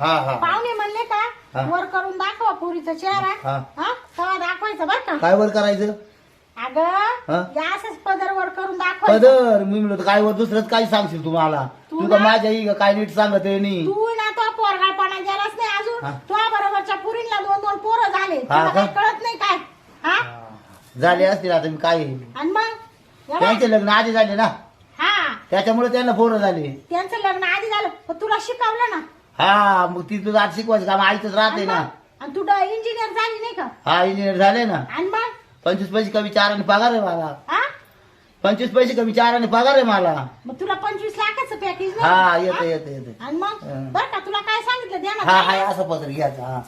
हा, हा. पाहुणे म्हणले का हा. वर करून दाखवा पुरीचा चेहरा. हा. हा तेव्हा दाखवायचं बर का. काय वर करायचं? हा? अगं या असंच पदर वर करून दाखवायचं. पदर? मी म्हणलो काय वर दुसरंच काय सांगशील तुम्हाला तू तू का ना- माझ्या ही काय नीट सांगत आहे नाही तू ना तो पोरगाळपणा गेलाच नाही अजून. तुझ्या बरोबरच्या पुरीला दोन दोन पोरं झाले. तुला का? काही कळत नाही काय? हा? झाले असतील आता मी काय? आणि मग? त्यांचे लग्न आधी झाले ना? हा. त्याच्यामुळे त्यांना पोरं झाले. त्यांचं लग्न आधी झालं. पण तुला शिकवलं ना. हा मग ती तुझं आज शिकवायचं काम आईच राहते आणि ना. मग? आणि तू इंजिनियर झाली नाही का? हा इंजिनियर झाले ना. आणि मग? पंचवीस पैसे कमी चाराने पगार आहे मला. हा पंचवीस पैसे कमी चाराने पगार आहे मला. मग तुला पंचवीस लाखाचं पॅकेज हा येतं येतं येतं. आणि मग? हं. बर का तुला काय सांगितलं? द्या हा ना हा असं पत्र घ्यायचं हा.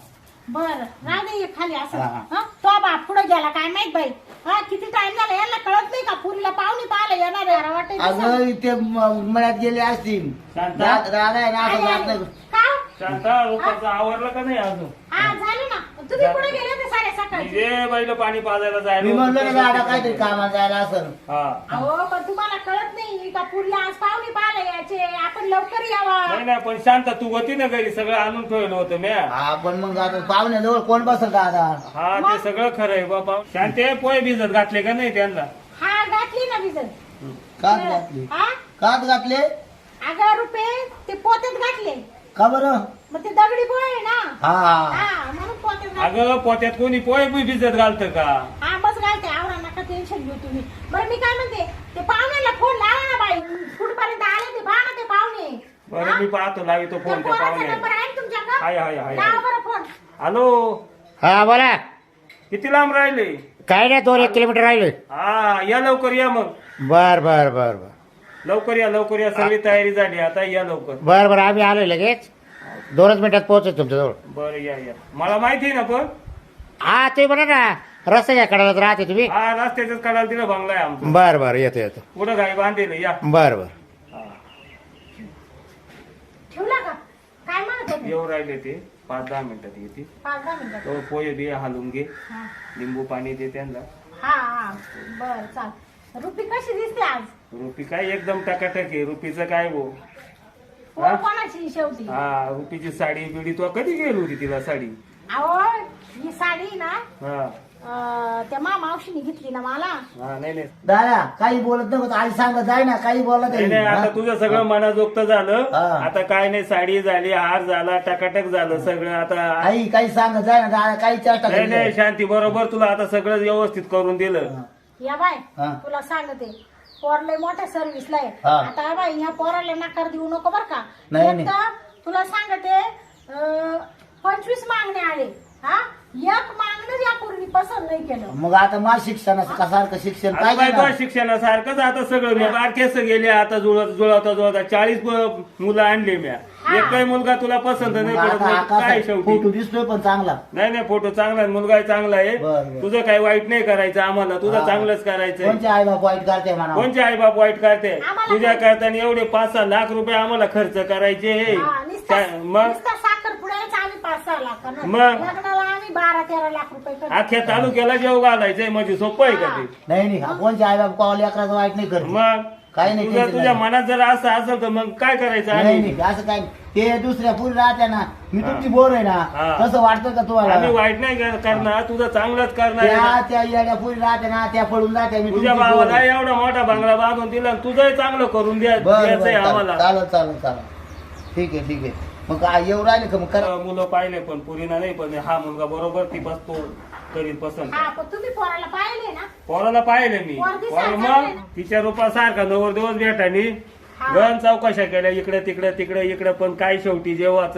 बर राहू दे एक खाली असं. हा. हं? तो बाप पुढे गेला काय माहीत बाई? हा किती टाइम झाला? यांना कळत नाही का? पुरीला पाहुणे पाहायला येणार आहे वाटतं. अगं इथे म- मळ्यात गेले असतील. शांता? दा- दादा आहे ना असं का शांता लोकांचं आवरलं का नाही अजून? हा झालं ना. तुम्ही पुढे गेले होते साडे सकाळी जे बाईला पाणी पाजायला जायला मी म्हणलो ना दादा ते काहीतरी कामाला जायला असं हा. अहो पण तुम्हाला कळत नाही का पुरीला आज पाहुणे पाहायला यायचे. आपण लवकर यावा. नाही नाही पण शांत तू होती ना घरी सगळं आणून ठेवलं होतं म्या. हा पण मग आता पाहुण्याजवळ कोण बसल दादा? हा ते सगळं खरं आहे बाबा. शांते पोहे भिजत घातले का नाही त्यांना? हा घातली ना भिजत. कात घातली. हा? कात घातले? अगं रुपये ते पोत्यात घातले. का बरं? मग ते दगडी पोहे आहे ना. हा. हा म्हणून पोत्यात घातले अगं पोत्यात कोणी पोहे बी भिजत घालतं का? हा बस घालते. आवरा नका टेन्शन घेऊ तुम्ही. बरं मी काय म्हणते ते पाहुण्याला फोन लावा ना बाई. कुठपर्यंत आले ते पहा ना ते पाहुणे. बरं? मी पाहतो लावितो फोन त्या पोराचा पाहुण्याला. नंबर आहे ना लावा. बरं फोन हॅलो? हा बोला. किती लांब राहिले? काय नाही दोन एक किलोमीटर राहिले. हा या लवकर या मग. बर बर बर बर. लवकर या लवकर या. सगळी तयारी झाली. आता या लवकर. बर बर आम्ही आलोय लगेच. दोनच मिनिटात पोहोचतो तुमच्याजवळ. बरं या या. मला माहिती आहे ना पण? हा ते म्हणा ना. रस्त्याच्या कडालाच राहते तुम्ही. हा रस्त्याच्याच कडाला तिला बंगला आहे आमचा. बर बर येतो येतो. पुढं गाई बांधेल या. बर बर. हा. ठेवला का? काय म्हणत होते? येऊ राहिले ते. पाच दहा मिनिटात येते पाच दहा मिनिटात. तो पोहे बी हालून घे. हा. लिंबू पाणी दे त्यांना. हा हा. बर चाल. रुपी कशी दिसते आज? रुपी काय एकदम टकाटक आहे रुपीचं काय कोणाची शेवटी? हा रुपीची साडी बिडी तू कधी गेली होती तिला साडी? अहो ही साडी ना हा. अं, त्या मा मावशीने घेतली ना मला. हा नाही नाही. दादा काही बोलत नको आई सांगत जाय ना काही बोलत नाही, नाही, आता तुझं सगळं मनाजोगत झालं. हा. आता काय नाही साडी झाली हार झाला टकाटक झालं सगळं आता. आई काही सांगत जाय ना दादा काही चेष्टा नाही शांती बरोबर तुला आता सगळं व्यवस्थित करून दिलं. या बाय हा. तुला सांगते. पोरले मोठ्या सर्व्हिसला आहे हा. आता बाय ह्या पोराला नकार देऊ नको बर का नाही, एक नाही. तर तुला सांगते अं, पंचवीस मागणे आले हा? एक मागणं या पूर्वी पसंत नाही केलं. मग आता माझ शिक्षणाचं कसारखं शिक्षण आता काय शिक्षणासारखंच आता सगळं मी बारकेस गेले आता जुळत जुळवता जुळवता चाळीस मुलं आणले म्या. हा. एकही मुलगा तुला पसंत नाही मग पडत आता मग काय आकाश शेवटी? फोटो दिसतोय पण चांगला. नाही नाही फोटो चांगला आहे मुलगा चांगला आहे. बरं. तुझं काही वाईट नाही करायचं आम्हाला तुझं हा. चांगलंच करायचंय. कोणचे आई बाप वाईट करते म्हणा? कोणचे आई बाप वाईट करते? आम्हाला तुझ्या करताना एवढे पाच सहा लाख रुपये आम्हाला खर्च करायचे. हे हा, नुसता काय- मग? नुसता साखर पुढ्याच आम्ही पाच सहा लाख मग? लग्नाला आम्ही बारा तेरा लाख रुपये खर्च अख्ख्या तालुक्याला जेव घालायचंय म्हणजे सोपं आहे का ते नाही नाही कोणचे आई बाप कॉल अकराचं वाईट नाही करत मग काही नाही, तुझ्या नाही. मनात जर असं असेल तर मग काय करायचं नाही आम्ही नाही असं काय नाही. ते दुसऱ्या पुरी राहत्या ना मी तुमची बोर आहे ना हा. तसं वाटतं का आम्ही तुम्हाला वाईट नाही कर- करणार तुझं चांगलंच करणार त्या ना. त्या येड्या पुरी राहत्या ना त्या पडून जात्या मी तुझ्या तुमची भावाला आहे. एवढा मोठा बंगला बांधून दिला तुझंही चांगलं करून द्या बरं द्यायचंय बरं आम्हाला चालेल चालेल चालेल ठीक आहे ठीक आहे मग काय येऊ राहिले का मग करा मुलं पाहिले पण पुरीना नाही पण हा मुलगा बरोबर ती बसतो करीत पसंत हा पण तुम्ही पोराला पाहिले ना पोराला पाहिले मी पोर दिसायला पोरं चांगलं मग. तिच्या रूपा सारखा नवर दिवस भेटानी हा. गण चौकशा केल्या इकडे तिकडे तिकडे इकडे पण काय शेवटी जेव्हाच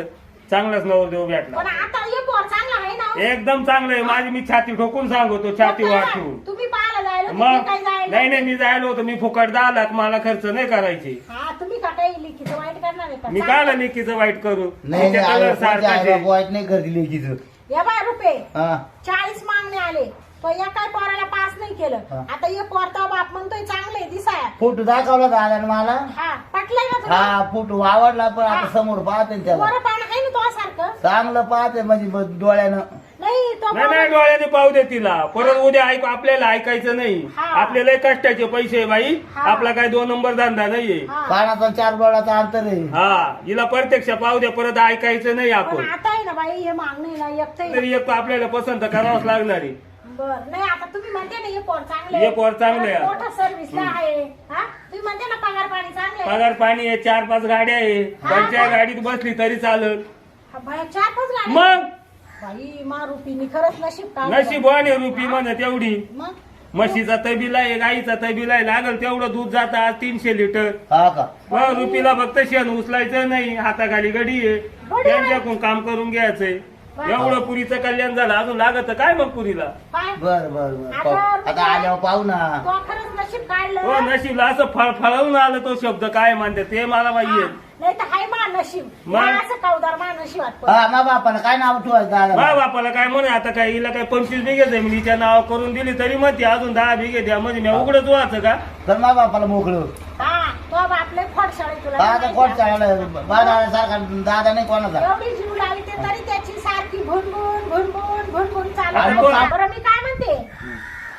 चांगलाच नवर देव पण भेटला आता हे पोर चांगला आहे ना. एकदम चांगलं आहे माझी मी छाती ठोकून सांगतो छाती मग वाट काय? ठेवून तुम्ही पाहायला जायला मग तुम्ही काय जायला नाही नाही मी जायला होतो मी फुकट दहा लाख मला खर्च नाही करायचे हा तुम्ही काही लिखित वाईट करणार आहे का? मी. काय लेकीचं वाईट करू? नाही तिच्या कलर सारखाच. वाईट नाही करते लेकीचं. या बाय रुपये हा. चाळीस मागणे आले. तो या काय पोराला पास नाही केलं. हा. आता हे पोर तो बाप म्हणतोय चांगले दिसाया. फोटो दाखवला दादा मला? हा पटलंय ना तुला? हा फोटो आवडला पण आता. समोर पाहते ना त्याला. पोरं पाहणं आहे ना तो सारखं. चांगलं पाहते म्हणजे ब- डोळ्यानं. नाही तो नाही नाही डोळ्याने पाहू दे तिला. परत उद्या ऐक आपल्याला ऐकायचं नाही. हा. आपल्याला कष्टाचे पैसे आहे बाई. हा. आपला काय दोन नंबर धंदा नाहीये. हा. पाण्याचा चार बोळाचा अंतर आहे. हा. हिला प्रत्यक्ष पाहू द्या परत ऐकायचं नाही पण आपण. आता आहे ना बाई हे मागणी ना एकटं तरी एक आपल्याला पसंत करावंच लागणार आहे. बर नाही आता तुम्ही म्हणते ना हे पोर चांगले हे पोर चांगले आहे. मोठा सर्व्हिसला आहे. हा? तुम्ही म्हणते ना पगार पाणी चांगले आहे. पगार पाणी आहे चार पाच गाड्या आहे. हा, त्यांच्या हा. गाडीत बसली तरी चालत हा, बाया चार पाच गाड्या. मग? बाई मारुतीनी खरंच नशीब काढलं. नशीब आणि रुपी म्हणत तेवढी. मग? म्हशीचा तबीला आहे गाईचा तबीला आहे लागल तेवढं दूध जातं आज तीनशे लिटर. हा का? मग रुपीला फक्त शेण उचलायचं नाही हाताखाली गडी आहे. त्यांच्याकडून काम करून घ्यायचंय. एवढं पुरीचं कल्याण झालं अजून लागत काय मग पुरीला? काय? बर बर बर. आता पाहू. आता आल्यावर पाहू ना. तो खरंच नशीब हो नशीबला असं फळ फळवून आलं तो शब्द काय म्हणते ते मला माहिती आहे. नाही तर हाय मा नशीब मग? या असं कवदार मा पण. हा मा बापाला काय नाव ठेवायचं मा दादा बापाला काय म्हणे आता काय हिला काय पंचवीस बिघे जमिनीच्या नाव करून दिली तरी म्हणते अजून दहा बिघे द्या. म्हणजे मी उघडच व्हायचं का? तर मा बापाला मोकळं. हा तो तुला नाही कोण माहिती. बाबा सारखा दादा नाही कोणाचा. आहे. एवढी जीव लावी ते तरी त्याची सारखी भुणभुण भुणभुण भुणभुण चालू अरे आहे. कोण- बरं मी काय म्हणते?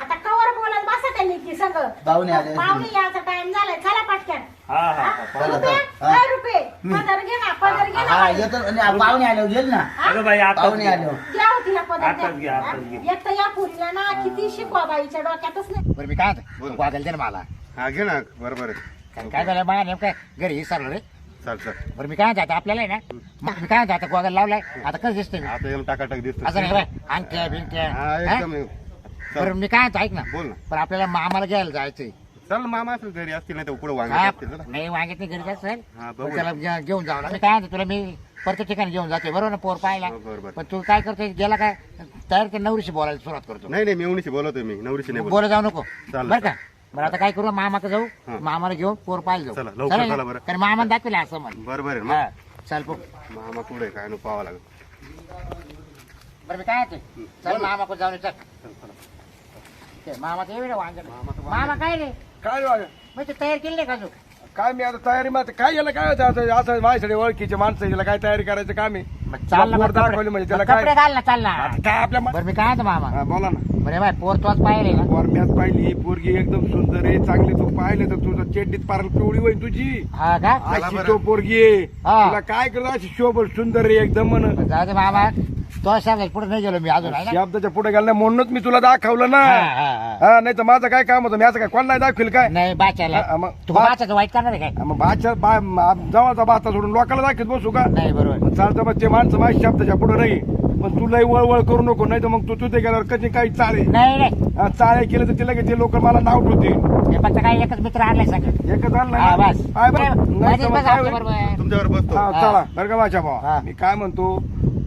आता कवर बोलत बसा त्यांनी की संग पाहुणे आले. पाहुणे टाइम झालाय. चला पटकन. हा हा हा? रुपये? काय रुपये. पदर घे ना पदर घे ना हा बाई. येतो आणि पाहुणे आल्यावर घेईल ना. अगं बाई आता पाहुणे आल्यावर. द्या हो तिला पदर आताच घे, द्या आताच हा? घे. एक तर या पुरीला ना किती शिकवा बाईच्या डोक्यातच नाही. बरं मी काय म्हणतो वागेल दे ना मला. हा घे ना बरोबर आहे. कारण काय झालं? मला नेमकं घरी विसरलो रे. चाल चाल. बरं मी काय आता आपल्याला आहे ना? मग मी काय आता गोगल लावलाय? आता कसं दिसतंय मी? आता एकदम टाकाटाक दिसतो असं नाही बाय अंगठ्या बिंगठ्या. हा हा? एकदम बरं मी काय म्हणतो ऐक ना. बोल ना. पण आपल्याला मामाला घ्यायला जायचंय. चल मामा असेल घरी असतील नाही तर उकडं वांगे असतील ना. नाही वांगेत नाही घरी जायचं हा. त्याला घेऊन जाऊ मी काय म्हणतो तुला मी प्रत्येक ठिकाणी घेऊन जाते बरोबर ना पोर पाहायला? हो, बरोबर. पण तू काय करतोय गेला काय तयार ते नवरीशी बोलायला सुरुवात करतो. नाही नाही मेवणीशी बोलवतोय मी नवरीशी नाही बोलत. बोला जाऊ नको. चालेल, बरं का? बरं आता काय करू मामाकडे जाऊ. मामाला घेऊन पोर पाहायला जाऊ. चला, लवकर चालेल ना? चला बरं. कारण मामाने दाखवले असं म्हण बरोबर आहे हा मग चल पो मामा पुढे काय नु पाहावं लागेल. बरं मी काय म्हणते चल मामाकडे जाऊन ये, चल. ते मामा ते वांग मामा काय रे? काय वाग तयार केली नाही का अजून? काय मी आता तयारी मग काय याला काय होतं? आता असं माझ्याकडे ओळखीचे माणसं याला काय तयारी करायचं? काम आहे मग चाल ना वर मग दाखवली म्हणजे त्याला काय घाल ना चाल ना. आता काय आपल्या मा- बरं मी काय म्हणतो मामा? हा, बोला ना. बरे बाय पोर तोच पाहिले ना मॅच पाहिली. पोरगी एकदम सुंदर आहे चांगली तू पाहिले तर तुझं चेड्डीत पार पिवळी होईल तुझी. हा का? अशी बरं. तो पोरगी आहे. हा. तुला काय करतो अशी शोभ सुंदर आहे एकदम म्हण. जाऊ दे मामा तो सांगायचं पुढे नाही गेलो मी अजून आहे ना? शब्दाच्या पुढे गेला नाही म्हणूनच मी तुला दाखवलं ना. हा, हा, हा. हा नाही तर माझं काय काम होतं? मी असं काय कोण नाही दाखवेल काय? नाही बाच्याला. हा, मग तू बा- बाच्याचं वाईट करणार आहे काय? मग बाच्या बा मा- जवळचा बाता सोडून लोकांना दाखवत बसू का? नाही बरोबर. चालतं मग ते माणसं माझ्या शब्दाच्या पुढे नाही. पण तू लई वळवळ करू नको नाही तर मग तू तुझे गेल्यावर कधी काही चाळे नाही नाही हा, चाळे केले तर तिला ते लोक मला नाव ठेवतील हे फक्त काय एकच मित्र आणलाय सगळं एकच आणलं हा, ना? बस काय बरं? नाही मध्ये तर मग बस काय आमच्या होईल? बरोबर तुमच्यावर बसतो हा, हा. चला बरं का माझ्या भावा हा. मी काय म्हणतो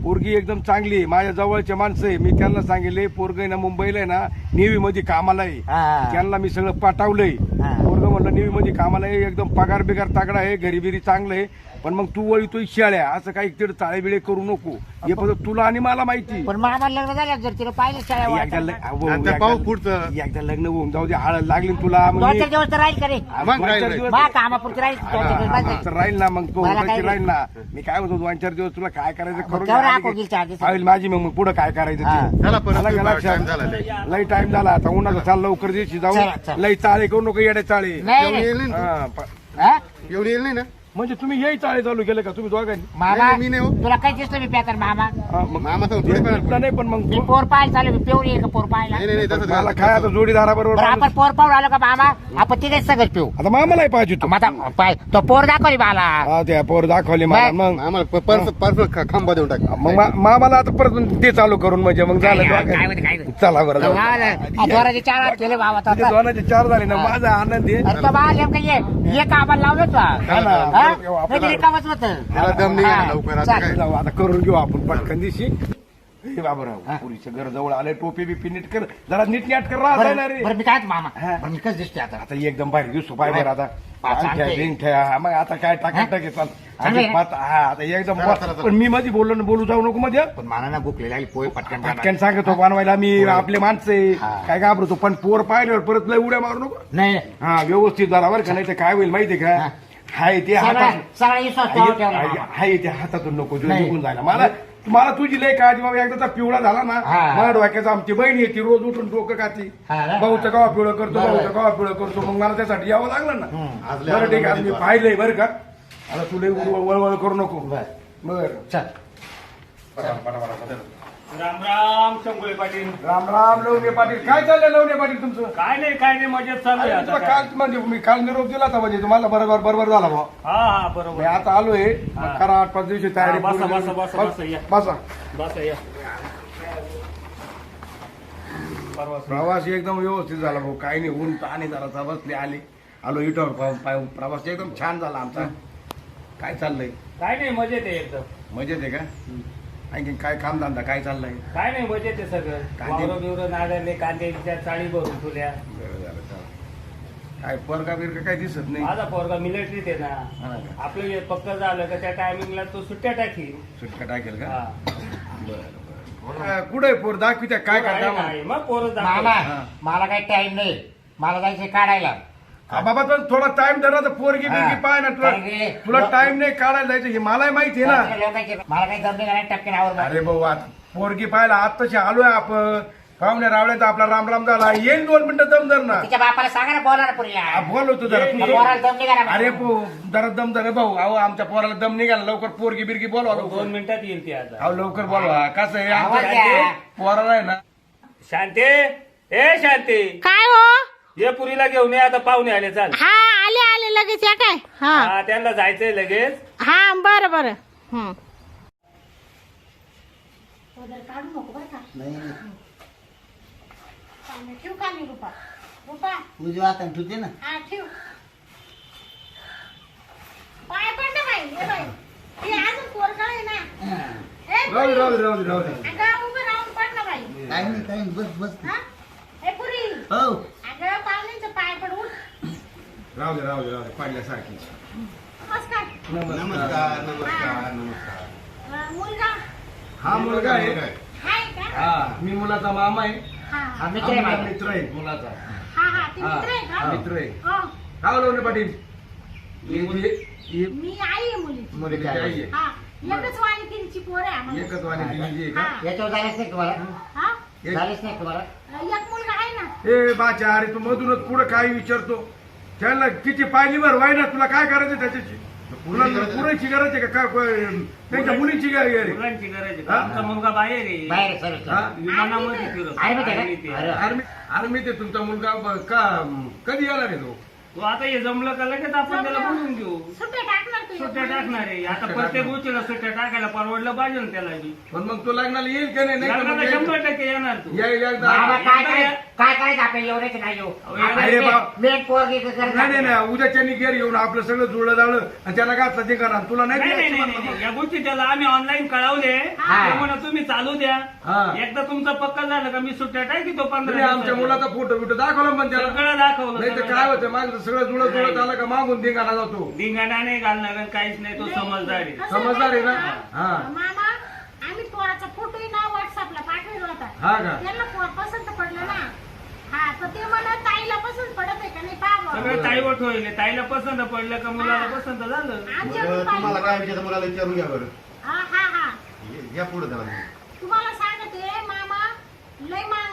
पोरगी एकदम चांगली आहे. माझ्या जवळचे माणसं आहे मी त्यांना सांगितले पोरग आहे ना मुंबईला आहे ना नेव्ही मध्ये कामाला आहे हा. त्यांना मी सगळं पाठवलंय हा. पोरग म्हणलं नेव्ही मध्ये कामाला आहे एकदम पगार बिगार तागडा आहे घरी बिरी चांगलं आहे पण मग तू वळी तो शाळ्या असं काही तिकडे चाळे बिळे करू नको हे फक्त तुला आणि मला माहिती पण मामा लग्न झालं जर तिला पाहिलं शाळा एकदा वाटायला. ल- अहो, आणि ते एकदा- पाहू पुढचं. एकदा लग्न होऊन जाऊ दे हळद लागली ना तुला मग दोन मी- चार दिवस तर राहील का रे हा, मग दोन राहील, चार राहील. दिवस- मा कामापुरती राहील दोन चार दिवस हा, बस तर राहील ना मग तो मला राहील ना मी काय म्हणतो दोन चार दिवस तुला काय करायचं करून. राखो चार दिवस? फाईल माझी मग पुढे काय करायचं हा. ते. चला परत आलं का तुम्ही लक्षात? time झाला लय. लई टाइम झाला आता उन्हाचा चाल लवकर दिवशी चला, जाऊ चला. लई चाळे करू नको येडे चाळे नाही एवढी नाही. येईल नाही ना हा, प- तू? हा? एवढी येईल नाही ना म्हणजे तुम्ही येई चाळे चालू केले का तुम्ही दोघांनी? मामा नाही, मी नाही हो. तुला काही दिसलं मी प्यातर मामा. हा, मग मामा सांगतो थोडी पण- नाही पण मग मी पोर पाहायला चालू मी पेवरी आहे का पोर पाहायला? नाही नाही नाही, तसंच मला. काय आता जोडीदाराबरोबर बरं आपण पोर पाहून आलो का मामा? आपण तिथे सगळं पिऊ. आता मामालाही पाहिजे तू आता पाय तो पोर दाखवली मला. हा त्या पोर दाखवली मला मग आम्हाला पर्स पर्स खांबा देऊन टाक. मग मा- मामाला आता परत ते चालू करून म्हणजे मग झालं काय-. काय काय? चला बरं जाऊ. पोराचे चार हात केले बाबा तिथे दोनाचे चार झाले ना माझा आनंद आहे. अरे तो बा नेमकं ये ये कामाला लावलं तू हा ना. आपल्याला- नाही तरी कामच होतं. त्याला दम नाही. आहे लवकर आता चाल. काय? जाऊ आता करून घेऊ आपण पटकन दिवशी हे बाबूराव पुरीच्या घर जवळ आले टोपी बिपी नीट कर. जरा नीट नाट कर राहता बरं ना रे. बरं मी काय म्हणतो मामा? हा. बरं मी कसं दिसते आता? आता एकदम बाहेर बरं. आता. अंगठ्या. बिंगठ्या, हा, मग आता काय टाका? टाके चाल. चांगलं आहे आणि पात- हा आता एकदम चला, चला, चला. पण मी मध्ये बोललो ना बोलू जाऊ नको मध्ये पण मला ना भूक लागली पोहे पटकन. पटकन सांगतो बनवायला मी आपले माणसे हा. काय घाबरतो पण पोर पाहिल्यावर परत लय उड्या मारू नको. नाही. हा व्यवस्थित जरा बरं का नाही तर काय होईल माहितीये का? हा. हाय ते हातात सगळा विश्वास ठेवा ठेवला हाय मामा. हाय ते हातातून नको जो नाही. निघून जायला मला तुम्हाला तुझी लय काळजी बाबा एकदाचा पिवळा झाला ना हा. मला डोक्याचा आमची बहीण येते रोज उठून डोकं खाती हा ना? भाऊचं गावा पिवळं करतो बरोबर. भाऊचं गावा पिवळं करतो मग मला त्यासाठी यावं लागलं ना हम्म. आज लय बरं ठीक आहे आज मी पाहिलंय बरं का आता तुला वळवळ करू नको बर बर चल राम राम शंभुळे पाटील. राम राम लवणे पाटील. काय चाललंय लवणे पाटील तुमचं? काय नाही काय नाही मजेत चालू आहे आता तुला काय. काल म्हणजे मी काल निरोप दिला होता म्हणजे तुम्हाला बरोबर बरोबर झाला भाऊ. हा हा मी बरोबर आता आलोय. हा. मग करा आठ पाच दिवशी तयारी हा, बसा, पूर्ण बसा, बसा. बसा, या. बसा. बस या. परवा प्रवास एकदम व्यवस्थित झाला भाऊ. काही नाही ऊन आणि जरा बसले आले. आलो इटावर पाहून पाहून प्रवास एकदम छान झाला आमचा. काय चाललंय? काय नाही मजेत आहे एकदम. मजेत आहे का? आणखी काय काम धंदा काय चाललंय? काय नाही मजेत आहे सगळं. कांदे- वावरं बिवरं नागारले कांद्याच्या चाळी भरून ठेवल्या. बरं झालं चालेल. काय परका बिरका काय दिसत नाही? माझा पोरगा मिलिटरीत आहे हा ना का? आपलं हे पक्क झालं का त्या टायमिंगला तो सुट्ट्या टाकी सुटका टाकेल का? हा. कुठे पोर? दाखवित्या काय आहे करता. मग? पोरं मामा दाखव. हा. मला काही टाइम नाही. मला जायचं काढायला. हा, बाबा पण थोडा टाइम धरा तर पोरगी बिरगी. पाय ना तुला तुला टाइम नाही काढायला जायचं हे मलाही माहिती आहे ना. लोकांचे मला काही जमले नाही टपके आवर अरे भाऊ आता पोरगी पाहायला आत्ताशी आलोय आपण. पाहुण्या रावल्यात आपला राम राम झाला. येईल दोन मिनिटं दम धर ना. तिच्या बापाला सांगा ना बोला ना हा, पुरीला बोल होतो जरा. ये, तू. ये. पोराला दम निघाला अरे पो जरा दम धर. भाऊ अहो आमच्या पोराला दम निघाला. लवकर पोरगी बिरगी बोलवा दोन लवकर. मिनिटात येईल ती आता. अहो लवकर बोलवा. कसं आहे? आवाज आमच्या द्या. पोराला आहे ना. शांते? ए शांते. काय हो? ये पुरीला घेऊन ये आता पाहुणे आले चाल. हा आले आले लगेच या काय? हा. हा त्यांना जायचंय लगेच. हा बरं बरं. हं. पदर काढू नको बरं का? नाही नाही. चालेल. ठेवू का मी रुपा? रुपा? उजव्या हाताने ठेवते ना. हा ठेव. पाय ना बाई ए बाई. हे अजून पोरगळ आहे ना. ए, राहू दे पुरी. राहू दे राहू दे राहू दे. अगं उभं राहून पड ना बाई. काही नाही काही नाही बस बस. हा? हो. राहू दे राहू दे राहू दे. पाडल्यासारखी नमस्कार. नमस्कार नमस्कार. हा मुलगा. आहे. हा मी मुलाचा मामा आहे. हा. हा, हा मित्र आहे. मित्र आहे. मुलाचा. हा हा मित्र आहे मित्र काय बोलवणे पाटील. ही- ही- ही मी आई आहे मुलीची. मुलीची आई आहे. हा एकच वाणी केलीची पोर आहे आम्हाला. एकच वाणी दिलेली आहे का? याच्यावर झालेच नाही तुम्हाला? हा? एक- झालेच नाही तुम्हाला? एक ए बाच्या अरे तू मधूनच पुढे काय विचारतो. त्याला किती पाहिली बर वाय ना तुला काय करायचं त्याच्याशी? तुला पुरेची गरज आहे का? काय त्यांच्या मुलीची गरज आहे मुलांची गरज आहे हा? आमचा मुलगा बाहेर आहे. बाहेर सर हा? विमानामध्ये फिरत आहे. माहिती आहे का? आहे. ते. अरे. आर्मी आर्मी ते तुमचा मुलगा. ब- का कधी येणार आहे तो? तो आता हे जमलं का लगेच आपण त्याला बोलून घेऊ? सुट्ट्या टाकणार तू सुट्ट्या टाकणार आहे. आता प्रत्येक गोष्टीला सुट्ट्या टाकायला परवडलं पाहिजे ना त्याला बी. पण मग तो लग्नाला येईल का नाही? नाही तर लग्नाला मग शंभर टक्के येणार तू. या- या- काय एकदा करायचं या. काय करायचं आपल्याला नाही येऊ. अरे बाप. मेन पोरगी नाही नाही नाही. उद्याच्यानी गेर येऊन आपलं सगळं जुळलं जाळलं आणि त्याला घातलं ते करा तुला नाही नाही. या गोष्टी त्याला आम्ही ऑनलाईन कळवले. हा. ते म्हणा तुम्ही चालू द्या. हा. एकदा तुमचं पक्का झालं का मी सुट्ट्या टाकी तो तुम्ही पंधरा आमच्या. मुलाचा फोटो बिटो दाखवला पण त्याला. सगळं दाखवलं नाही तर काय होतं. माझं सगळं जुळत जुळत आलं का मागून धिंगाणा जातो. धिंगाणा नाही घालणार आणि काहीच नाही तो समजदार आहे. समजदार आहे ना? हा. मामा आम्ही पोराचा फोटोही ना व्हॉट्सअपला पाठवला होता. हा का? त्यांना पोर पसंत पडलं ना. हा तर ते म्हणत ताईला पसंत पडत आहे का नाही ताईवट होईल ताईला पसंत पडलं का मुलाला पसंत झालं? आमच्या बरं, रूपाली- तुम्हाला काय विचारतं? मुलाला विचारून घ्या बरं. हा हा हा. ये- पुढे तुम्हाला सांगते मामा लय तिला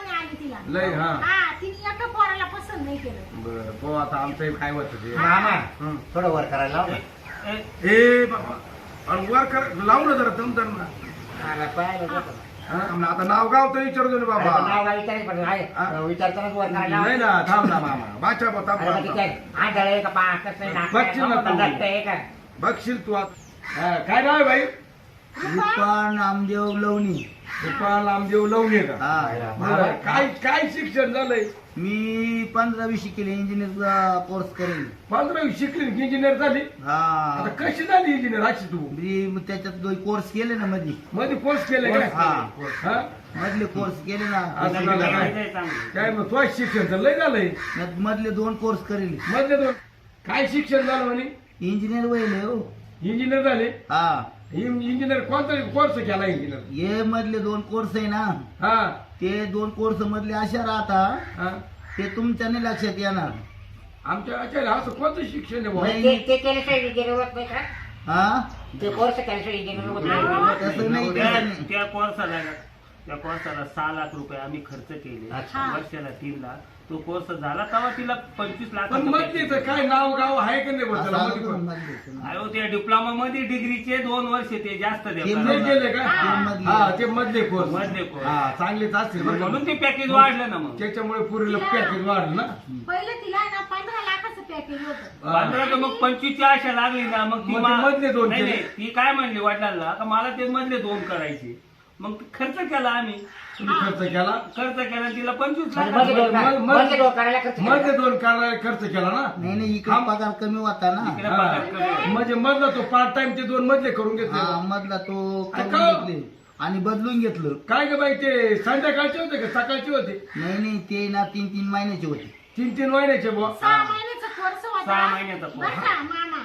लय, हा. हा तिने एका पोराला पसंत नाही केलं बरं हो आता आमचं काय होतं ते मामा हं. थोडं वर करायला लाव ना ए, ए बाबा आणि वर कर लावू ना जरा मला. हा, आणि आता नाव गाव तर विचारतो ना अरे पण बाबा नाव गाव विचारायचं पण आहे. हा? विचारतानाच वर करायला लाव. नाही ना थांब ना मामा बाचा बा थांब अरे मग थांब, विचार. थांब. आंधळं आहे का पा- कसं आहे, नाक बघशील ना तू. दट्ट आहे का? बघशील तू आता हा, काय नाव आहे भाई कृपा नामदेव लवणी गोपाल नामदेव लवणे का? हा. बरं, काय काय शिक्षण झालंय? मी पंधरावी शिकेल इंजिनियरचा कोर्स करेल. पंधरावी शिकली इंजिनियर झाली? आता हा कशी झाली इंजिनियर अशी तू? मी मग त्याच्यात दोन कोर्स केले ना मध्ये मध्ये कोर्स केले काय? हा. हा? मधले कोर्स केले ना. असं झालं काय? काय मग तो शिक्षण तर लय झालंय. मधले दोन कोर्स करेल. मधले दोन. काय शिक्षण झालं म्हणे? इंजिनियर वहिले हो. इंजिनियर झाले? हा. इंजिनियर कोणता कोर्स केला इंजिनियर हे मधले दोन कोर्स आहे ना हा ते दोन कोर्स मधले अशा राहता हा ते तुमच्या नाही लक्षात येणार आमच्या आचार्य असं कोणतं शिक्षण आहे बुवा? नाही. ते- ते केल्याशिवाय engineer होत नाही का? हा ते कोर्स केल्याशिवाय इंजिनियर होत नाही, तसं नाही, त्या- तसं नाही. त्या कोर्साला त्या कोर्साला सहा लाख रुपये आम्ही खर्च केले अच्छा. वर्षाला तीन लाख तो कोर्स झाला तेव्हा तिला पंचवीस लाख पण काय नाव गाव आहे का नाही मध्ये पण? बांधले. अहो त्या डिप्लोमा मध्ये डिग्रीचे दोन वर्ष ते जास्त ते नाही देतात गेले का ते मधले. हा ते मधले कोर्स मधले course. हा चांगलेच असतील बरं का? म्हणून ते पॅकेज वाढलं ना मग त्याच्यामुळे पुरीला पॅकेज वाढलं ना पहिलं तिला आहे ना पंधरा लाखाचं पॅकेज होतं हा. पंधरा तर मग पंचवीसची आशा लागली ना मग ती मग ते मा- मधले दोन नाही, केले. नाही, ती काय म्हणली वडिलांना का मला ते मधले दोन करायचे मग खर्च केला आम्ही. तुम्ही खर्च केला? खर्च केला तिला पंचवीस लाख दोन मग- मग- करायला खर्च केला. मध्ये दोन करायला खर्च केला ना? नाही नाही इकडे. पगार कमी होता ना. हा. म्हणजे मधला तो पार्ट टाइम ते दोन मधले करून हा घेतले मधला तो अरे करून का? घेतले. आणि बदलून घेतलं. काय ग बाई ते संध्याकाळचे होते का? सकाळचे होते? नाही नाही ते ना तीन तीन महिन्याचे होते. तीन तीन महिन्याचे बुवा. सहा महिन्याचा कोर्स होता. सहा महिन्याचा course. बरं का मामा?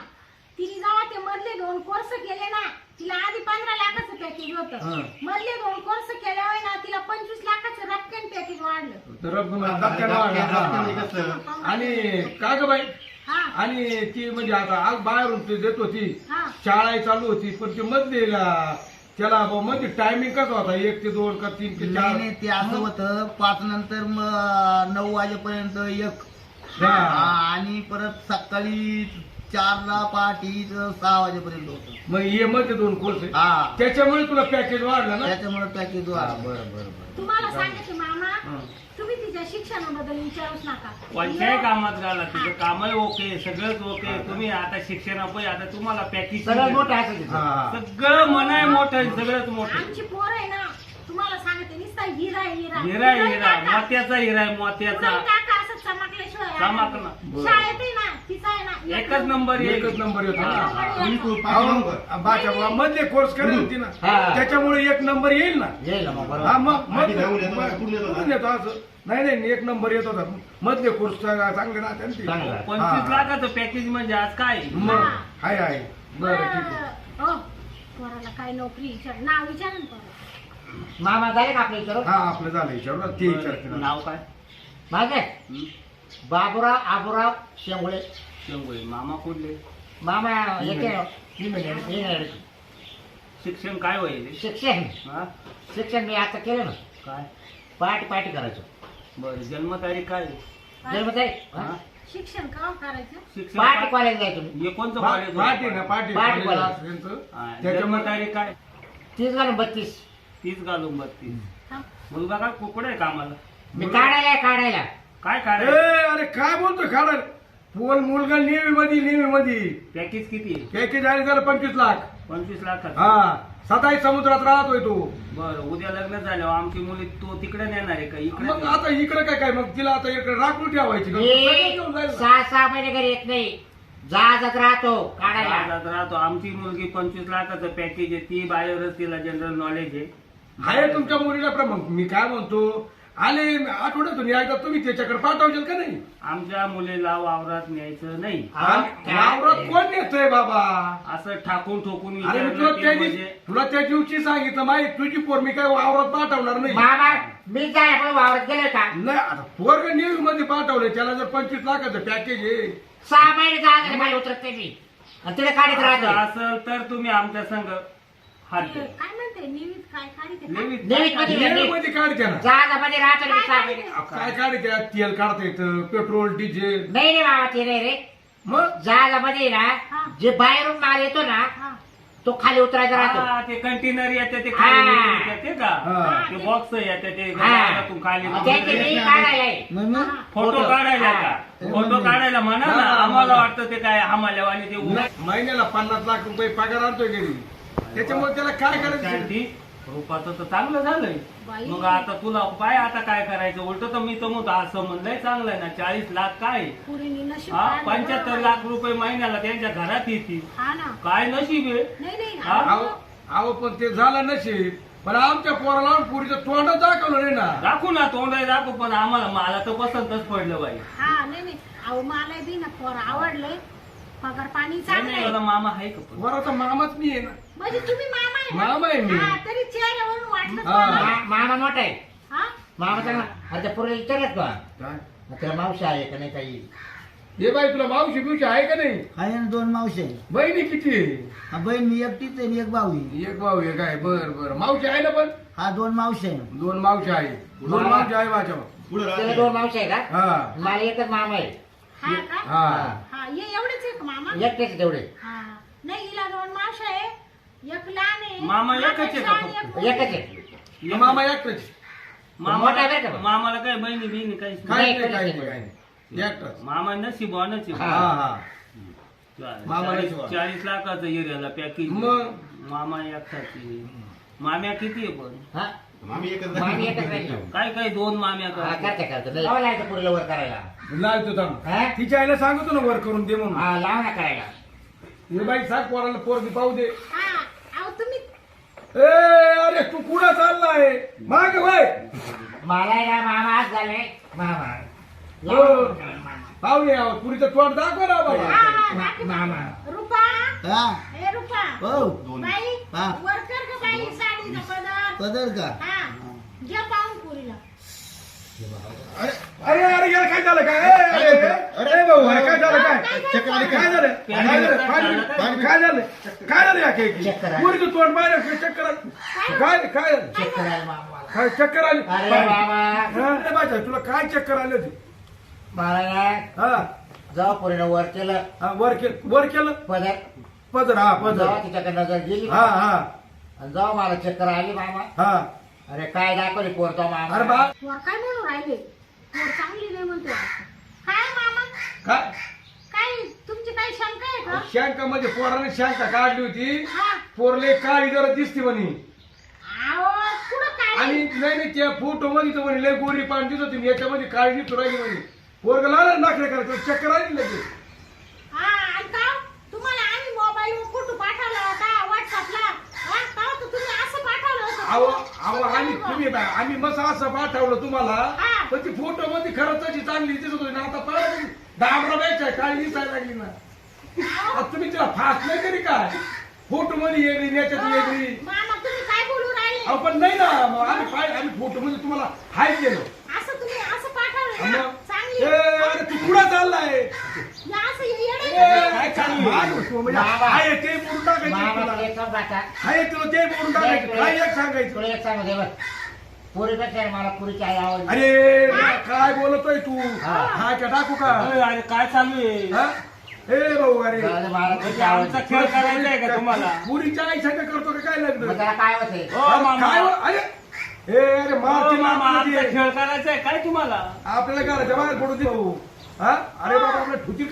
तिने जेव्हा ते मधले दोन कोर्स केले ना तिला आधी पंधरा लाखाचं पॅकेज हा. होतं मधले दोन कोर्स केल्यावर ना तिला पंचवीस लाखाचं रक्कम पॅकेज वाढलं तर रब- धक्क्यानं वाढला. धक्क्यानं हा. कसं? आणि का ग बाई हा आणि ती म्हणजे आता आज बाहेरून ते देत होती हा शाळा चालू होती पण ते मधले त्याला मध्ये टायमिंग कसा होता एक ते दोन का तीन ते नाही चार नाही ते असं होतं पाच नंतर मग नऊ वाजेपर्यंत एक हा. हा, आणि परत सकाळी चारला पहाटे सहा वाजेपर्यंत होतं. मग हे मध्ये दोन कोर्स आहे हा. त्याच्यामुळे तुला पॅकेज वाढलं ना? त्याच्यामुळे पॅकेज वाढ बरं बरं बरं. तुम्हाला सांगते मामा हं. तुम्ही तिच्या शिक्षणाबद्दल विचारूच नका. कोणत्याही कामात घाला तिचं कामही ओके सगळंच ओके. तुम्ही आता शिक्षणापै आता तुम्हाला पॅकेज सगळं मोठं असं. सगळं मोठं आहे, सगळंच मोठं. आमची पोर आहे ना तुम्हाला सांगते नुसता हिरा आहे, हिरा. हिरा आहे, हिरा. मोत्याचा हिरा आहे मोत्याचा. पुरण टाका असं चमकल्याशिवाय चमकणं. शाळेत आहे ना तिचा एकच नंबर. एकच नंबर येतो ना. बिलकुल पाच अहो, नंबर बाच्या बुवा, मधले कोर्स करत होती ना हा. त्याच्यामुळे एक नंबर येईल ना येईल ना मग बरोबर. मग आधी जाऊन येतो, कुठून येतो? कुठून येतो असं नाही नाही एक नंबर येत होता मधले कोर्स चांगले राहते ना ते. चांगलं. पंचवीस हा. लाखाचं पॅकेज म्हणजे आज काय मग हाय आहे बरं ठीक आहे. हो पोराला काय नोकरी विचार नाव विचार ना पोराला. मामा झाले का आपल्या इथं हा आपलं झालं विचारू ते विचारते ना. नाव काय माझे हं? बाबुराव आबुराव शेंगुळे मामा कुठले मामा येते शिक्षण काय होईल? शिक्षण. हा? शिक्षण मी आता केलं ना. काय? पार्टी पार्टी करायचो. बरं जन्मतारीख काय? जन्मतारीख? हा? शिक्षण का करायचं? काय? कॉलेज जायचो पा- कॉलेज ना त्याच्यामुळे जन्मतारीख काय? तीस घालून बत्तीस. तीस घालून बत्तीस? मुलगा काय कुकडे आहे कामाला? मी काढायला काढायला. काय काय अरे काय बोलतो खाडा पोल मुलगा नेव्ही मध्ये नेव्ही मध्ये पॅकेज किती आहे? पॅकेज आहे झालं पंचवीस लाख. पंचवीस लाखाचं? हा सदाही समुद्रात राहतोय तू. बरं उद्या लग्न झाल्यावर आमची मुली तो तिकडे नेणार आहे का? इकडे मग आता इकडे काय काय? मग तिला आता इकडे राखून ठेवायची का? सगळं घेऊन जाईल मी ना. सहा सहा महिने घरी येत नाही. जहाजात राहतो काढायला. राहतात राहतो. आमची मुलगी पंचवीस लाखाचं पॅकेज आहे. ती बाहेरच तिला जनरल नॉलेज आहे. आहे तुमच्या मुलीला प्रमाण मी काय म्हणतो? आले आठवड्यातून एकदा तुम्ही त्याच्याकडे पाठवशील का नाही? आमच्या मुलीला वावरात न्यायचं नाही. वावरात कोण नेतोय बाबा? असं ठाकून ठोकून अरे मी विचारलं तुला की त्या म्हणजे दिवशी तुला त्या दिवशी सांगितलं माहिती तुझी पोर मी काय वावरात पाठवणार नाही? मामा मी आपण वावरत गेले का? नाही आता पोरग नेव्ही मध्ये पाठवले त्याला जर पंचवीस लाखाचं पॅकेज आहे. सहा महिने जहाजात मला उतरत नाही मी आणि तिला काढत असं राहतो असेल तर तुम्ही आमच्या संघ हात ते द्या. काय म्हणते निवित काय काढते का? नेहमीच नेहमीच मध्ये नेव्ही मध्ये काढते ना जहाजामध्ये राहतो मी सहा महिने काय काढते तेल काढता येतं पेट्रोल डिझेल नाही रे मामा ते नाही रे मग जहाजामध्ये ना हा. जे बाहेरून माल येतो ना हा. तो खाली उतरायचा राहतो हा, ते कंटेनर येते ते हा. खाली ते का हा. ते बॉक्स येते ते घरातून खाली त्याचे मी काढायला आहे. मग मग फोटो. काढायला हा. का फोटो काढायला म्हणा ना हा. आम्हाला वाटतं ते काय आम्हाला आणि ते उभं- महिन्याला पन्नास लाख रुपये पगार आणतोय घरी त्याच्यामुळे त्याला काय करायचं? शांती रूपाचं तर चांगलं झालंय. बाई. मग आता तुला पाय आता काय करायचं? उलट तर मी तर म्हणतो असं म्हणलंय चांगलं आहे ना. चाळीस लाख काय? पुरीने नशीब हा काढलं. पंच्याहत्तर लाख रुपये महिन्याला त्यांच्या घरात येतील. हा ना. काय नशीब आहे? नाही नाही हा? अहो अहो पण ते झालं नशीब. पण आमच्या पोराला पुरीचं तोंड दाखवलं नाही ना. दाखवू ना तोंड दाखवू पण आम्हाला मला तर पसंतच पडलं बाई. हा नाही नाही. अहो मला बी ना पोर आवडलंय पगार पाणी नाही, चांगलं नाही, आहे. मला मामा आहे का पण? पोराचा मामाच मी आहे ना. म्हणजे तुम्ही मामा आहे ना? मामा आहे मी. हा, तरी चेहऱ्यावरून वाटलं हा. तुम्हाला. मा- मामा मोठा आहे. हा? मामा चांगला आता पुढे विचारत का काय? त्याला मावशी आहे का नाही काही हे बाई तुला मावशी बिवशी आहे का नाही? आहे ना दोन मावशी आहे. बहिणी किती आहे? हा बहीण मी एकटीच आहे आणि एक भाऊ आहे. एक भाऊ एक आहे बर बर. मावशी आहे ना पण? हा दोन मावशी आहे. दोन मावशी आहे. दोन मावशी आहे माझ्या पुढे त्याला राहते दोन मावशी आहे का? हा. मला एकच मामा आहे. हा का? हा. हा एवढेच आहे का मामा? एकटेच आहे तेवढे हा. नाही हिला दोन मावशा आहे. एक लहान आहे. मामा एकच आहे का आणि एक मोठी. एकच आहे. मामा एकटाच मोठा आहे बरं का? मामाला काय बहिणी बिहिणी काहीच नाही. काय नाही, नाही काय नाही. नाही काय नाही. एकटाच मामा नशिबानच आहे. हा. हा मामा चाळीस नशिबान. चाळीस लाखाचं एरियाला पॅकेज मग? मामा एकटाची माम्या किती आहे पण? हा? एकच मामी एकच राहिली. काय काय दोन माम्या हा करते करते. लावा पुढे करायला. लावतो थांब. हा? तिच्या आईला सांगतो ना वर करून दे म्हणून. हा लाव ना करायला. हे बाई सांग पोराला पोरगी पाहू दे. हा अहो तुम्ही ए अरे तू कुठं चाललाय? माग बाय मला आहे ना मामा आज झाले. मामा. हो. पाहुणे आहो पुरीचं तोंड दाखव ना हा, बाबा. हा, दाखव. मामा. रुपा. हा. ए रुपा. हो बाई हा. वर कर ग बाई साडीचा पदर. पदर का? हा. घ्या पाहून पुरीला. अरे अरे यार काय झालं काय? अरे भाऊ अरे काय झालं काय? चक्कर आली काय झालं? काय झालं? काय झालं? काय झालं? काय झालं? या केकी. पुरीचं तोंड मारे चक्कर आली. काय? काय काय चक्कर आली अरे बाजा, तुला काय चक्कर आली होती? मला ना हा. जाऊ पुरीनं वर केलं. हा, वर केलं वर केलं? पदर. पदर हा पदर. जाऊ तिच्याकडे नजर गेली. हा हा. आणि जाऊ मला चक्कर आली मामा. हा. अरे काय दाखवली पोरतो अरे मामा बा वर काय म्हणून राहिले? वर चांगली नाही म्हणतो काय मामा? काय? काय तुमची काही शंका आहे का? शंका मध्ये पोराने शंका काढली होती. हा. पोरले काळी जरा दिसती म्हणे. अहो कुठं काय आणि नाही नाही त्या फोटो मध्ये तर म्हणे लय गोरी पाणी दिसत होती. याच्यामध्ये काळी दिसतो राहिली म्हणे. पोरग लाल नाकरे करायचं चक्कर आली लगेच. हा आणि का? तुम्हाला आम्ही मोबाईल वर फोटो पाठवला होता व्हॉट्सअपला अहो अहो आम्ही तुम्ही बा- आम्ही मस्त असं पाठवलं तुम्हाला हा. पण ती फोटो मध्ये खरंच तशी चांगली दिसत होती ना आता परत दाबरा द्यायच्या काळी दिसायला लागली ना. आता तुम्ही तिला फास्ट नाही करी काय? फोटो मध्ये येगळी याच्यात राहिले? अहो पण नाही ना मग आम्ही पाय आम्ही फोटो मध्ये तुम्हाला हाय केलं. मग ए, अरे तू कुठं चाललाय या असं ये- येडं ए, आहे काय चालू आहे? म्हणजे मामा. आहे ते बोलून टाकायचं मामा तुला. एक सांग आता आहे तुला ते बोलून टाकायचं. काय एक सांगायचं. तुला एक सांगू दे बघ पुरीपेक्षा मला पुरीची आई आवडली. अरे काय बोलतोय तू? हा. हा का टाकू का? अरे अरे काय चालू आहे? हा? ए भाऊ अरे. जाऊ दे, मला पुरीची आमचा खेळ करायचा आहे का तुम्हाला? पुरीच्या आई संग करतो का काय मग लग्न त्याला काय होते? हो मामा. काय हो- अरे ए अरे हो, मारती मामा मारती आमचा ती. खेळ करायचा आहे. काय तुम्हाला? आपल्याला घराच्या बाहेर पडू दे भाऊ हा? अरे बाबा आपल्या ठुती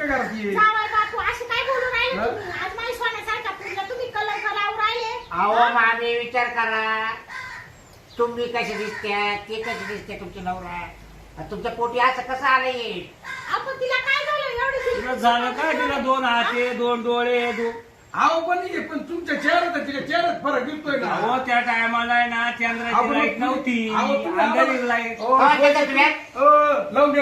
जावई बापू काय बोलू राहिले हा? तुम्ही? आज माई सोन्यासारखा पुरला तुम्ही कलर करावं राहिले? अहो मामी विचार करा. तुम्ही कशी दिसते? ते कशी दिसते तुमची नवरा? आणि तुमच्या पोटी असं कसं आलं आपण तिला काय झालं? एवढी ती- तिला झालं काय? तिला दोन हाते दोन डोळे दो आहो पण ये, पण तुमच्या चेहऱ्यात तिच्या चेहऱ्यात फरक दिसतोय ना अहो त्या टायमाला आहे ना चंद्राची आपण- लाइट नव्हती. अहो, तुम्ही अंधारी आम्हाला- लाइट हा, तुम्ही?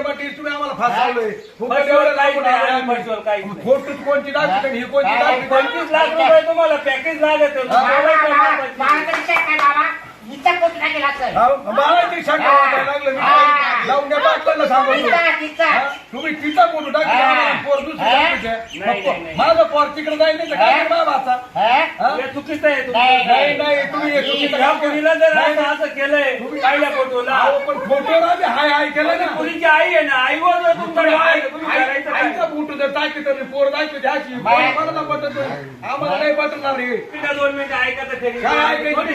पाटील तुम्ही आम्हाला फासावलंय. फुकट एवढं काहीच लावून नाही, आम्ही आम्ही. काहीच नाही. फोटोच दाखवते आणि ही कोणती काय- दाखवते? पंचवीस लाख रुपये तुम्हाला पॅकेज लागत मला तर विचार काय बाबा अहो, मला ते शंका वाटायला लागलं मी तिचा तिचा हा? तुम्ही तिचा फोटो टाकला हा. आम्हाला पोर दुसरी हा? दाखवते. नाही, मग नाही, नाही. माझं पोर तिकडे जाईल नाही तर काय हा? हा? हा? हे चुकीचं आहे नाही, तुमचं. नाही नाही तुम्ही हे चुकीचं या काम केलं. मुलीला जर नाही, असं असं केलंय तुम्ही- पहिल्या फोटोला अहो, पण फोटोला बी हाय हाय केलं ना मुलीची आई आहे ना आईवर जर तुमचं डोळा आहे, आई- तुम्ही करायचं आईचा काय? फोटो जर टाकले तर पोर दाखवते अशी बाय. मला पटत आम्हाला नाही पटणार हे तिला दोन मिनिटं खरी काय ऐकायचं? थोडी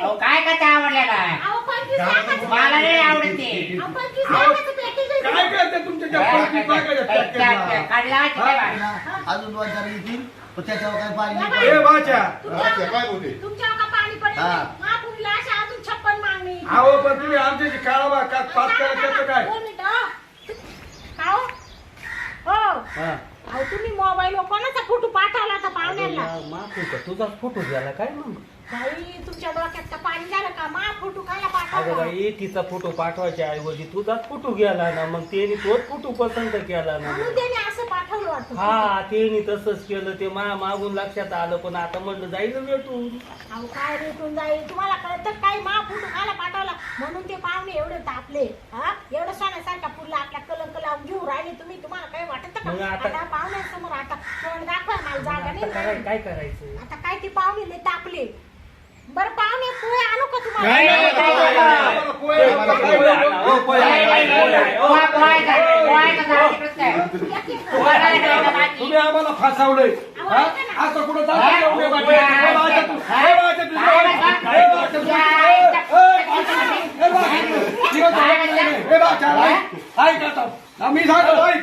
अहो, काय काय आवडलेला अहो पंचवीस लाखाचं मला नाही आवडत ते अहो, पंचवीस लाखाचं पॅकेज आहे काय तुमचं. करते तुमच्या त्या पॅकेटला? हा? अजून दोन चार येतील पण त्याच्यावर काय पाणी या नाही ए बाई. बाच्या तुमच्या- काय बोलते? तुमच्यावर का पाणी पडले हा. महापुरीला अशा अजून छप्पन मागणी अहो पण तुम्ही आमच्याशी काढा का पाच करा त्याचं काय दोन मिनिटं. का हो? हो. हा. अहो तुम्ही मोबाईल कोणाचा फोटो पाठवला होता पाहुण्याला तू का तुझाच फोटो गेला काय मग? बाई तुमच्या डोक्यात का पाणी झालं का? मा फोटो कायला अगं पाठवला? बाई तिचा फोटो पाठवायच्या ऐवजी तुझाच फोटो गेला ना मग त्याने तोच फोटो पसंत केला ना. म्हणून त्याने असं वाटतं. हा त्याने तसंच केलं ते मा मागून लक्षात आलं पण आता म्हणलं जाईल भेटून. अहो काय रेटून जाईल? तुम्हाला कळतं काय मा फोटो कायला पाठवला? म्हणून ते पाहुणे एवढे तापले. हा? एवढं सोन्यासारखा पुरला आपल्या कलंक लावून घेऊ राहिले तुम्ही. तुम्हाला काय वाटत का? आता- आता पाहुण्यांसमोर आता तोंड दाखवा मला जागा आता नाही काय करायचं? आता काय ते पाहुणे लय तापले. बरं पाहुणे पोहे आणू का नाही, नाही, नाही, नाही, नाही. आम्हाला पोहे- आम्हाला पोहे आणा. हो, पोहे आणा, पोहे आणा. पोहा- पोहायचा, पोहायचा झाला तिकडंच काय? पोहा नाही द्यायचा बाकी. तुम्ही आम्हाला फसवलंय हा? असं कुठं चालतं एवढे बाकी? हे बाळाच्या तू- हे बाळाच्या तू- हे बाळाच्या तू- हे बाळाच्या तू- हे बाळाच्या- तिकडं जाऊ. हे बाळाच्या, ऐक. ऐक आता. हा, मी सांगतो, ऐक.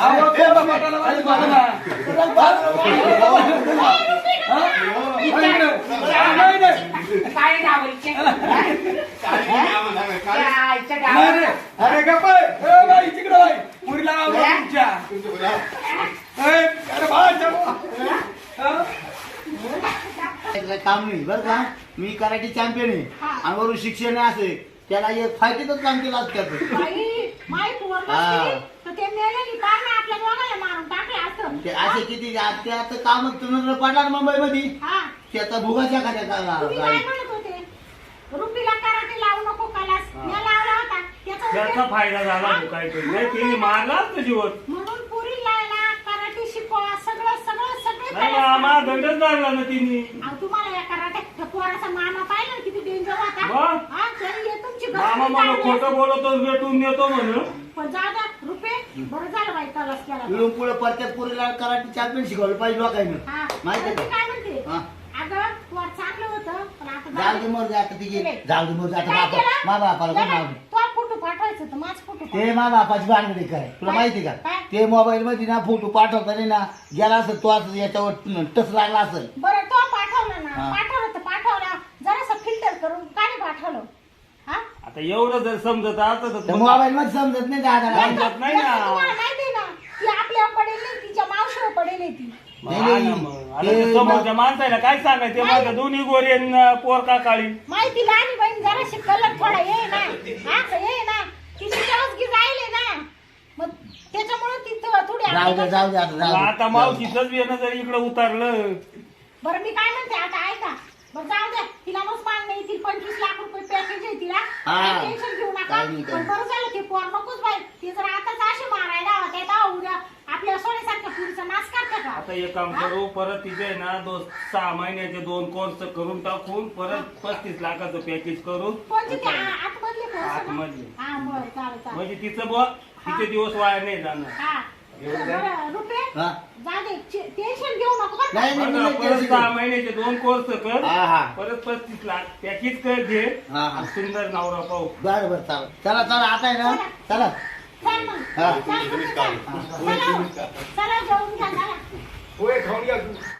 आवाज पोटा पाटाला वाजत होता ना. अरे गप्प आहे. ए बाई, तिकडं बाई. पुरीला तुमच्या. अरे काम नाही बरं का मी कराटे चॅम्पियन आहे आणि वरून शिक्षण आहे असे त्याला एक फायद्यातच काम केलं हा. तर ते मेलेली पार ना आपल्या मारून टाकले असं. ते असे किती आ- त्याचं काम तुला पडला ना मुंबईमध्ये? हा. त्याचा भुगाच्या खात्यात तुम्ही काय म्हणत होते? रुपीला कराटे लावू नको कलास. मी लावला होता. त्याचा त्याचा उपयोग- फायदा झाला? तो काहीतरी. नाही तिने मारला असतं जीवन. म्हणून पुरी लायला कराटे शिकवा सगळं सगळं सगळे नाही आम्हाला. दंडच लागला ना तिने. अहो, तुम्हाला या कराटे पोराचा मामा पाहिला ना किती डेंजर होता. मग? हा तरी हे तुमची मामा मला खोटं बोलतो भेटून देतो म्हणून. पण जा जा रुपये बरं झालं बाई कलास केला इकडून पुढे प्रत्येक पुरीला कराटे चॅम्पियन शिकवलं पाहिजे लोकांनी. हा. माहिती ती काय म्हणते? हा. अगं पोर चांगलं होतं पण आता जाऊ दे मर आता तिघे. जाऊ दे मर आता काय बापा केलं? मा बापाला कोण फोटो पाठवायचा तर माझ फोटो ते मा बापाची भानगडी काय तुला काय? माहिती का? काय? ते मोबाईल मध्ये ना फोटो पाठवताना ना गेला असं तो असं याच्यावर टच लागला असेल. बरं तो पाठवला ना. हा तर पाठवला जरासं फिल्टर करून काय नाही पाठवलं हा आता एवढं जर समजत असतं त्या तर मोबाईल मध्ये समजत नाही दादा समजत नाही ना. याचं तुम्हाला माहिती आहे ना ती आपल्या पडेल नाही तिच्या मावशीवर पडेल आहे ती. मग हा ना मग. आता ते समोरच्या माणसाला काय सांगायचं? ते माझ्या दोन्ही गोरी आणि पोर का काळी माहिती लहानी बहीण जराशी कलर थोडा ये ना. हा ये ना. तिची चौसगी जायले ना. मग त्याच्यामुळे ती थो- थोडी जाऊ दे आपली- जाऊ दे आता जाऊ दे. आता मावशीच येणं जर इकडे उतरलं. बरं मी काय म्हणते आता ऐका. बरं जाऊ द्या. तिला मग मान नाही ती पंचवीस लाख रुपये पॅकेज आहे तिला. हा. टेन्शन घेऊ नका. काही नाही, काही पण बरं झालं ते पोर नकोच बाई. ती जर आताच अशी मारायला होते तर उद्या आपल्या सोन्यासारख्या पुरीचा नाश करते का? आता एक काम करू परत तिथे आहे ना दोन सहा महिन्याचे दोन कोर्स करून टाकून परत पस्तीस लाखाचं पॅकेज करून कोणती ते? आ- आतमधले पोरं ना? आतमधले. हा बरं चालेल चालेल. म्हणजे तिचं बुवा तिचे दिवस वाया नाही जाणार. हा. बरं रुपये हा. जा दे टेन्शन घेऊ नको बरं का? नाही नाही मी बघा, नाही परत केलं सहा शिकवलं. महिन्याचे दोन कोर्स कर हा हा परत पस्तीस लाख पॅकेज कर घे हा, हा. सुंदर नवरा पाहू बरं बरं चालेल चला चला आता आहे ना चला चल मग हा. चल, रुपये, चल. चला, चला जेवून घ्या चला पोहे खाऊन घ्या तू